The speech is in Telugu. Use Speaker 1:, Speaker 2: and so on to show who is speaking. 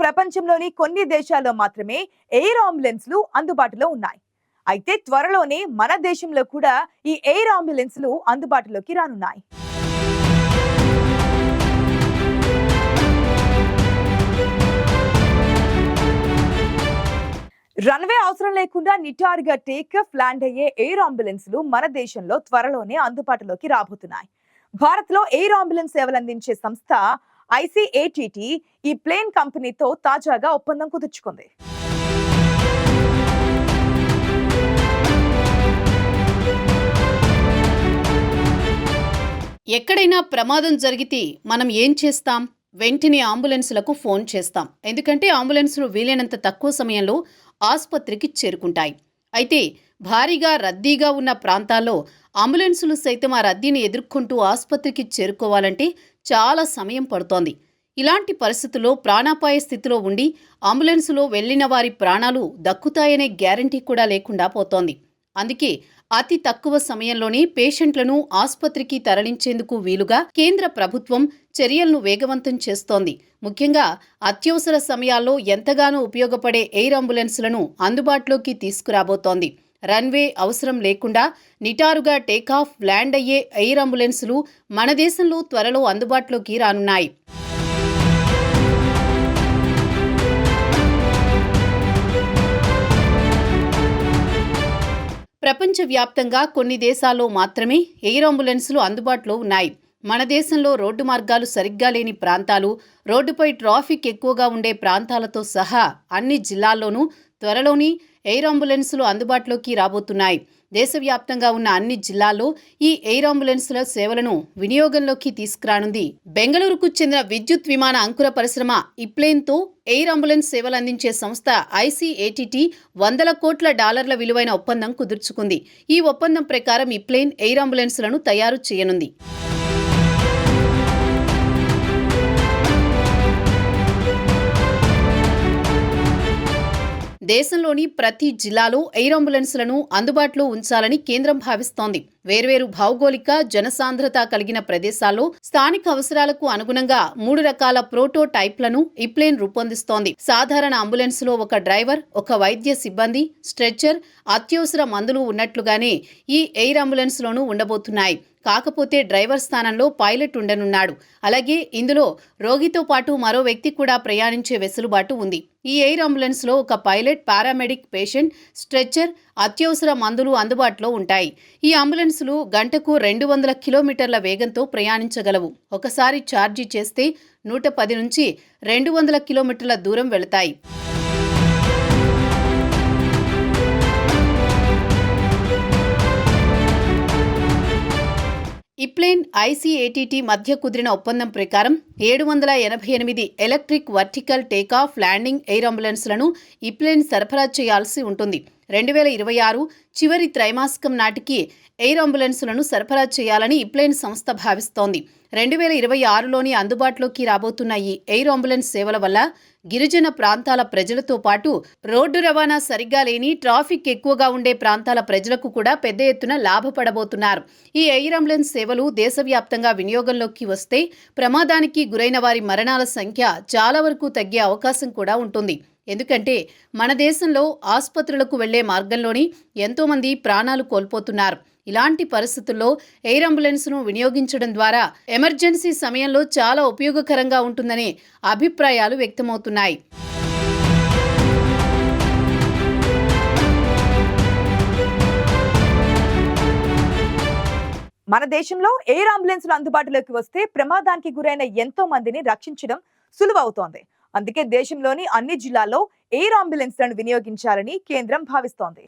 Speaker 1: ప్రపంచంలోని కొన్ని దేశాల్లో మాత్రమే ఎయిర్ అంబులెన్స్లు అందుబాటులో ఉన్నాయి. అయితే త్వరలోనే మన దేశంలో కూడా ఈ ఎయిర్ అంబులెన్స్లు అందుబాటులోకి రానున్నాయి. రన్వే అవసరం లేకుండా నిటారుగా టేకఫ్ ల్యాండ్ అయ్యే ఎయిర్ అంబులెన్స్లు మన దేశంలో త్వరలోనే అందుబాటులోకి రాబోతున్నాయి. భారత్లో ఎయిర్ అంబులెన్స్ సేవలు అందించే సంస్థ ఐసీఏటీటీ ఈ ప్లేన్ కంపెనీతో తాజాగా ఒప్పందం కుదుర్చుకుంది.
Speaker 2: ఎక్కడైనా ప్రమాదం జరిగితే మనం ఏం చేస్తాం? వెంటనే అంబులెన్సులకు ఫోన్ చేస్తాం. ఎందుకంటే అంబులెన్సులు వీలైనంత తక్కువ సమయంలో ఆసుపత్రికి చేరుకుంటాయి. అయితే భారీగా రద్దీగా ఉన్న ప్రాంతాల్లో అంబులెన్సులు సైతం ఆ రద్దీని ఎదుర్కొంటూ ఆసుపత్రికి చేరుకోవాలంటే చాలా సమయం పడుతోంది. ఇలాంటి పరిస్థితుల్లో ప్రాణాపాయ స్థితిలో ఉండి అంబులెన్సులో వెళ్ళిన వారి ప్రాణాలు దక్కుతాయనే గ్యారంటీ కూడా లేకుండా పోతోంది. అందుకే అతి తక్కువ సమయంలోనే పేషెంట్లను ఆసుపత్రికి తరలించేందుకు వీలుగా కేంద్ర ప్రభుత్వం చర్యలను వేగవంతం చేస్తోంది. ముఖ్యంగా అత్యవసర సమయాల్లో ఎంతగానో ఉపయోగపడే ఎయిర్ అంబులెన్సులను అందుబాటులోకి తీసుకురాబోతోంది. రన్వే అవసరం లేకుండా నిటారుగా టేకాఫ్ ల్యాండ్ అయ్యే ఎయిర్ అంబులెన్సులు మన దేశంలో త్వరలో అందుబాటులోకి రానున్నాయి. ప్రపంచవ్యాప్తంగా కొన్ని దేశాల్లో మాత్రమే ఎయిర్ అంబులెన్సులు అందుబాటులో ఉన్నాయి. మన దేశంలో రోడ్డు మార్గాలు సరిగ్గా లేని ప్రాంతాలు రోడ్డుపై ట్రాఫిక్ ఎక్కువగా ఉండే ప్రాంతాలతో సహా అన్ని జిల్లాల్లోనూ త్వరలోని ఎయిర్ అంబులెన్సులు అందుబాటులోకి రాబోతున్నాయి. దేశవ్యాప్తంగా ఉన్న అన్ని జిల్లాల్లో ఈ ఎయిర్ అంబులెన్సుల సేవలను వినియోగంలోకి తీసుకురానుంది. బెంగళూరుకు చెందిన విద్యుత్ విమాన అంకుర పరిశ్రమ ఇప్లేన్తో ఎయిర్ అంబులెన్స్ సేవలు అందించే సంస్థ ఐసీఏటీటీ వందల కోట్ల డాలర్ల విలువైన ఒప్పందం కుదుర్చుకుంది. ఈ ఒప్పందం ప్రకారం ఇప్లేన్ ఎయిర్ అంబులెన్సులను తయారు చేయనుంది. దేశంలోని ప్రతి జిల్లాలో ఎయిర్ అంబులెన్స్లను అందుబాటులో ఉంచాలని కేంద్రం భావిస్తోంది. వేర్వేరు భౌగోళిక జనసాంద్రత కలిగిన ప్రదేశాల్లో స్థానిక అవసరాలకు అనుగుణంగా మూడు రకాల ప్రోటోటైప్లను ఇప్లేన్ రూపొందిస్తోంది. సాధారణ అంబులెన్సులో ఒక డ్రైవర్ ఒక వైద్య సిబ్బంది స్ట్రెచ్చర్ అత్యవసర మందులు ఉన్నట్లుగానే ఈ ఎయిర్ అంబులెన్స్లోనూ ఉండబోతున్నాయి. కాకపోతే డ్రైవర్ స్థానంలో పైలట్ ఉండనున్నాడు. అలాగే ఇందులో రోగితో పాటు మరో వ్యక్తి కూడా ప్రయాణించే వెసులుబాటు ఉంది. ఈ ఎయిర్ అంబులెన్స్లో ఒక పైలట్ పారామెడిక్ పేషెంట్ స్ట్రెచ్చర్ అత్యవసర మందులు అందుబాటులో ఉంటాయి. ఈ అంబులెన్సులు గంటకు రెండు వందల కిలోమీటర్ల వేగంతో ప్రయాణించగలవు. ఒకసారి ఛార్జీ చేస్తే నూట పది నుంచి రెండు వందల కిలోమీటర్ల దూరం వెళతాయి. ఇప్లేన్ ఐసీఏటీటీ మధ్య కుదిరిన ఒప్పందం ప్రకారం ఏడు వందల ఎనభై ఎనిమిది electric vertical takeoff landing air అంబులెన్స్లను ePlane సరఫరా చేయాల్సి ఉంటుంది. రెండు వేల ఇరవై ఆరు చివరి త్రైమాసికం నాటికి ఎయిర్ అంబులెన్సులను సరఫరా చేయాలని ఇప్లైన్ సంస్థ భావిస్తోంది. రెండు వేల ఇరవై ఆరులోని అందుబాటులోకి రాబోతున్న ఈ ఎయిర్ అంబులెన్స్ సేవల వల్ల గిరిజన ప్రాంతాల ప్రజలతో పాటు రోడ్డు రవాణా సరిగ్గా లేని ట్రాఫిక్ ఎక్కువగా ఉండే ప్రాంతాల ప్రజలకు కూడా పెద్ద ఎత్తున లాభపడబోతున్నారు. ఈ ఎయిర్ అంబులెన్స్ సేవలు దేశవ్యాప్తంగా వినియోగంలోకి వస్తే ప్రమాదానికి గురైన వారి మరణాల సంఖ్య చాలా వరకు తగ్గే అవకాశం కూడా ఉంటుంది. ఎందుకంటే మన దేశంలో ఆసుపత్రులకు వెళ్ళే మార్గంలోని ఎంతోమంది ప్రాణాలు కోల్పోతున్నారు. ఇలాంటి పరిస్థితుల్లో ఎయిర్ అంబులెన్స్ను వినియోగించడం ద్వారా ఎమర్జెన్సీ సమయంలో చాలా ఉపయోగకరంగా ఉంటుందనే అభిప్రాయాలు వ్యక్తమవుతున్నాయి.
Speaker 1: మన దేశంలో ఎయిర్ అంబులెన్స్లు అందుబాటులోకి వస్తే ప్రమాదానికి గురైన ఎంతో మందిని రక్షించడం సులువవుతోంది. అందుకే దేశంలోని అన్ని జిల్లాల్లో ఎయిర్ అంబులెన్స్లను వినియోగించాలని కేంద్రం భావిస్తోంది.